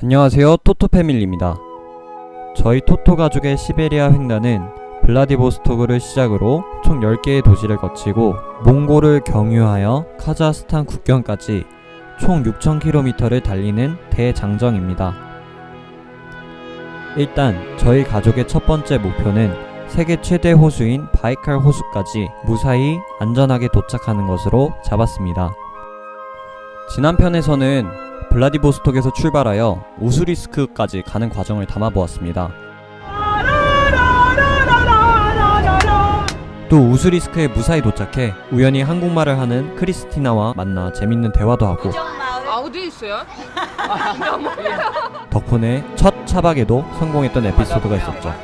안녕하세요 토토 패밀리입니다. 저희 토토 가족의 시베리아 횡단은 블라디보스토크를 시작으로 총 10개의 도시를 거치고 몽골을 경유하여 카자흐스탄 국경까지 총 6,000km를 달리는 대장정입니다. 일단 저희 가족의 첫 번째 목표는 세계 최대 호수인 바이칼 호수까지 무사히 안전하게 도착하는 것으로 잡았습니다. 지난 편에서는 블라디보스톡에서 출발하여 우수리스크까지 가는 과정을 담아보았습니다. 또 우수리스크에 무사히 도착해 우연히 한국말을 하는 크리스티나와 만나 재밌는 대화도 하고 아 어디 있어요? 덕분에 첫 차박에도 성공했던 에피소드가 있었죠.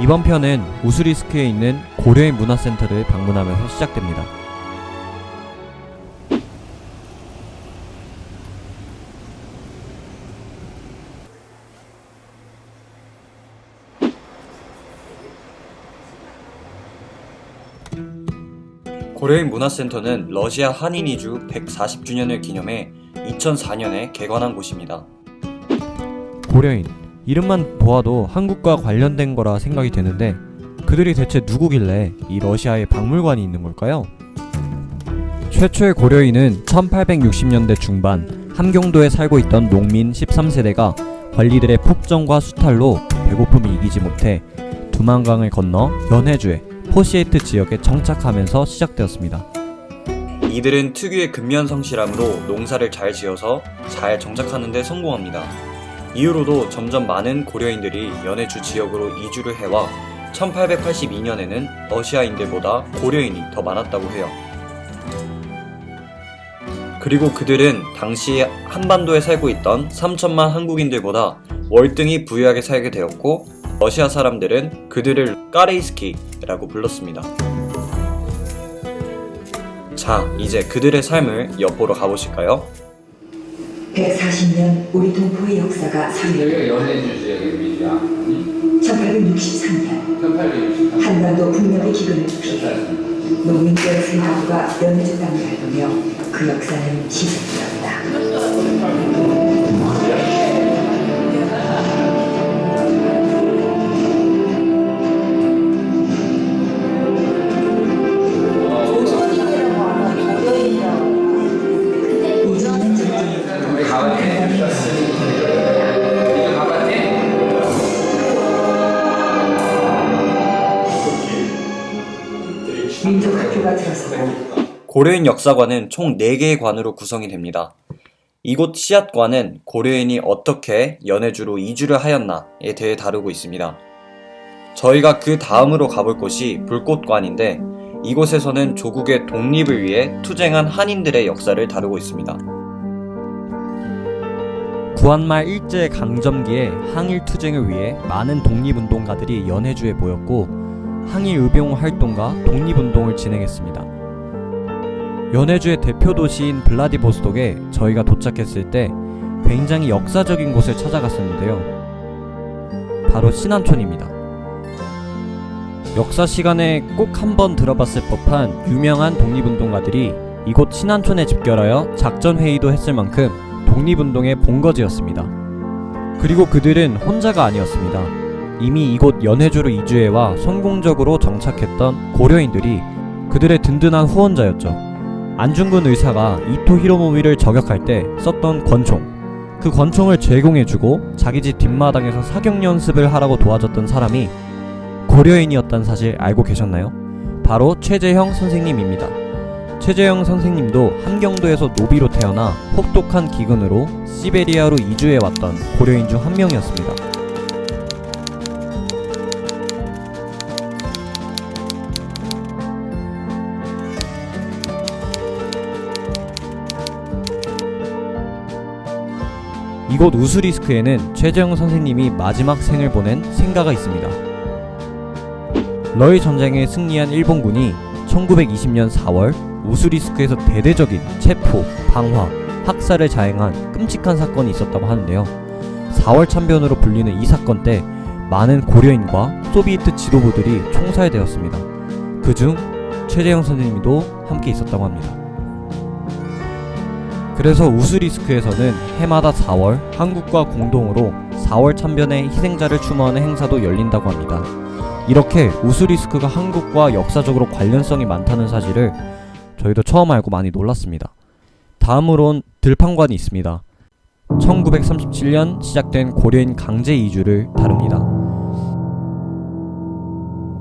이번 편은 우수리스크에 있는 고려인 문화센터를 방문하면서 시작됩니다. 고려인 문화센터는 러시아 한인 이주 140주년을 기념해 2004년에 개관한 곳입니다. 고려인 이름만 보아도 한국과 관련된 거라 생각이 되는데 그들이 대체 누구길래 이 러시아에 박물관이 있는 걸까요? 최초의 고려인은 1860년대 중반 함경도에 살고 있던 농민 13세대가 관리들의 폭정과 수탈로 배고픔이 이기지 못해 두만강을 건너 연해주에 포시에이트 지역에 정착하면서 시작되었습니다. 이들은 특유의 근면 성실함으로 농사를 잘 지어서 잘 정착하는 데 성공합니다. 이후로도 점점 많은 고려인들이 연해주 지역으로 이주를 해와 1882년에는 러시아인들보다 고려인이 더 많았다고 해요. 그리고 그들은 당시 한반도에 살고 있던 3천만 한국인들보다 월등히 부유하게 살게 되었고 러시아 사람들은 그들을 까레이스키라고 불렀습니다. 자, 이제 그들의 삶을 엿보러 가보실까요? 140년 우리 동포의 역사가 상륙 여기가 연해주 지역입니다. 1863년 1863년. 한반도 국력의 기근을 피해 농민들 생하부가 연주 땅을 밟으며 그 역사는 시작되었다. 고려인 역사관은 총 4개의 관으로 구성이 됩니다. 이곳 씨앗관은 고려인이 어떻게 연해주로 이주를 하였나에 대해 다루고 있습니다. 저희가 그 다음으로 가볼 곳이 불꽃관인데 이곳에서는 조국의 독립을 위해 투쟁한 한인들의 역사를 다루고 있습니다. 구한말 일제 강점기에 항일 투쟁을 위해 많은 독립운동가들이 연해주에 모였고 항일 의병 활동과 독립운동을 진행했습니다. 연해주의 대표 도시인 블라디보스톡에 저희가 도착했을 때 굉장히 역사적인 곳을 찾아갔었는데요. 바로 신안촌입니다. 역사 시간에 꼭 한번 들어봤을 법한 유명한 독립운동가들이 이곳 신안촌에 집결하여 작전회의도 했을 만큼 독립운동의 본거지였습니다. 그리고 그들은 혼자가 아니었습니다. 이미 이곳 연해주로 이주해와 성공적으로 정착했던 고려인들이 그들의 든든한 후원자였죠. 안중근 의사가 이토 히로모미를 저격할 때 썼던 권총. 그 권총을 제공해주고 자기 집 뒷마당에서 사격 연습을 하라고 도와줬던 사람이 고려인이었다는 사실 알고 계셨나요? 바로 최재형 선생님입니다. 최재형 선생님도 함경도에서 노비로 태어나 혹독한 기근으로 시베리아로 이주해 왔던 고려인 중 한 명이었습니다. 이곳 우수리스크에는 최재형 선생님이 마지막 생을 보낸 생가가 있습니다. 러일 전쟁에 승리한 일본군이 1920년 4월 우수리스크에서 대대적인 체포, 방화, 학살을 자행한 끔찍한 사건이 있었다고 하는데요. 4월 참변으로 불리는 이 사건 때 많은 고려인과 소비에트 지도부들이 총살되었습니다. 그중 최재형 선생님도 함께 있었다고 합니다. 그래서 우스리스크에서는 해마다 4월 한국과 공동으로 4월 참변의 희생자를 추모하는 행사도 열린다고 합니다. 이렇게 우스리스크가 한국과 역사적으로 관련성이 많다는 사실을 저희도 처음 알고 많이 놀랐습니다. 다음으론 들판관이 있습니다. 1937년 시작된 고려인 강제 이주를 다룹니다.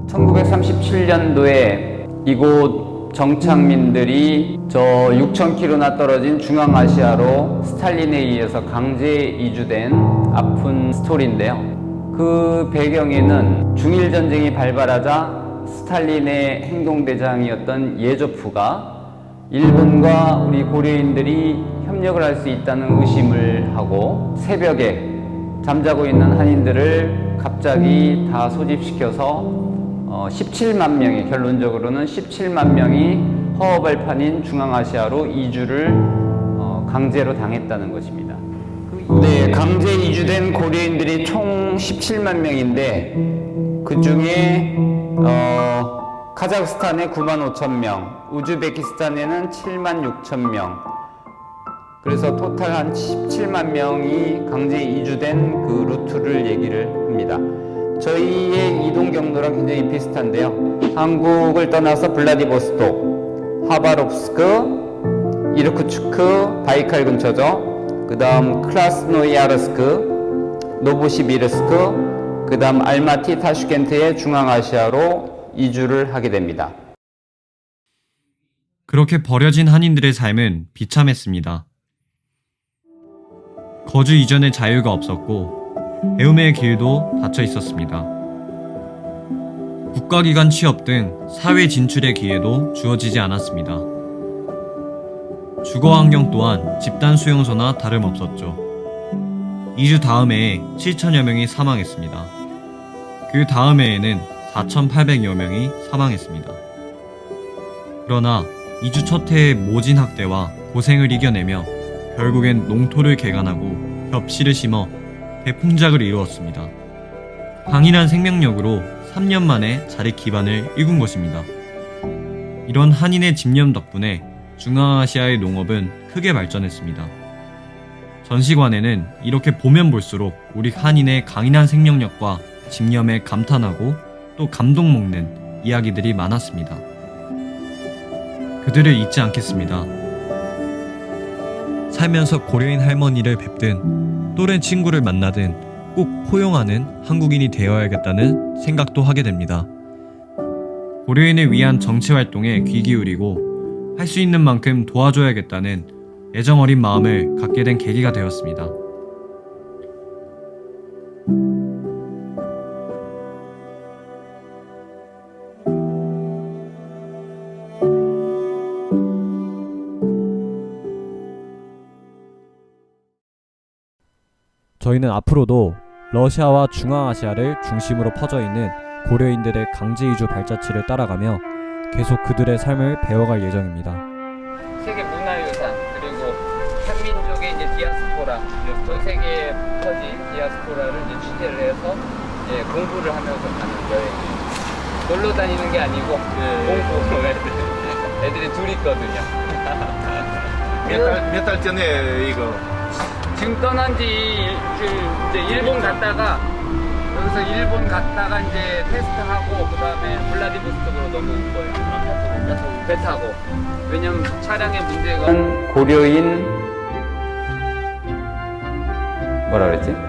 1937년도에 이곳 정착민들이 저 6,000km나 떨어진 중앙아시아로 스탈린에 의해서 강제 이주된 아픈 스토리인데요. 그 배경에는 중일 전쟁이 발발하자 스탈린의 행동대장이었던 예조프가 일본과 우리 고려인들이 협력을 할 수 있다는 의심을 하고 새벽에 잠자고 있는 한인들을 갑자기 다 소집시켜서 어, 17만 명이 결론적으로는 17만 명이 허허벌판인 중앙아시아로 이주를 어, 강제로 당했다는 것입니다. 네, 강제 이주된 고려인들이 총 17만 명인데 그 중에 어, 카자흐스탄에 9만 5천 명, 우즈베키스탄에는 7만 6천 명, 그래서 토탈 한 17만 명이 강제 이주된 그 루트를 얘기를 합니다. 저희의 이동 경로랑 굉장히 비슷한데요. 한국을 떠나서 블라디보스톡, 하바롭스크, 이르쿠츠크, 바이칼 근처죠. 그 다음 크라스노이아르스크, 노보시비르스크, 그 다음 알마티, 타슈켄트의 중앙아시아로 이주를 하게 됩니다. 그렇게 버려진 한인들의 삶은 비참했습니다. 거주 이전의 자유가 없었고 배움의 길도 닫혀 있었습니다. 국가기관 취업 등 사회 진출의 기회도 주어지지 않았습니다. 주거 환경 또한 집단 수용소나 다름없었죠. 2주 다음 해에 7천여 명이 사망했습니다. 그 다음 해에는 4,800여 명이 사망했습니다. 그러나 2주 첫 해의 모진 학대와 고생을 이겨내며 결국엔 농토를 개간하고 벽시를 심어 대풍작을 이루었습니다. 강인한 생명력으로 3년 만에 자리 기반을 읽은 것입니다. 이런 한인의 집념 덕분에 중앙아시아의 농업은 크게 발전했습니다. 전시관에는 이렇게 보면 볼수록 우리 한인의 강인한 생명력과 집념에 감탄하고 또 감동 먹는 이야기들이 많았습니다. 그들을 잊지 않겠습니다. 살면서 고려인 할머니를 뵙든 또래 친구를 만나든 꼭 포용하는 한국인이 되어야겠다는 생각도 하게 됩니다. 고려인을 위한 정치 활동에 귀 기울이고 할 수 있는 만큼 도와줘야겠다는 애정 어린 마음을 갖게 된 계기가 되었습니다. 저희는 앞으로도 러시아와 중앙아시아를 중심으로 퍼져 있는 고려인들의 강제 이주 발자취를 따라가며 계속 그들의 삶을 배워갈 예정입니다. 세계 문화유산 그리고 한민족의 이제 디아스포라 전 세계에 퍼진 디아스포라를 이제 취재를 해서 이제 공부를 하면서 가는 여행이에요. 놀러 다니는 게 아니고 공부 애들 애들이 둘 있거든요. 몇 달, 몇 달 전에 이거 지금 떠난 지 일- 그 이제 일본 갔다가 여기서 일본 갔다가 이제 테스트하고 그 다음에 블라디보스톡으로 넘어온 거예요. 배 타고. 왜냐면 차량의 문제가 고려인 뭐라 그랬지?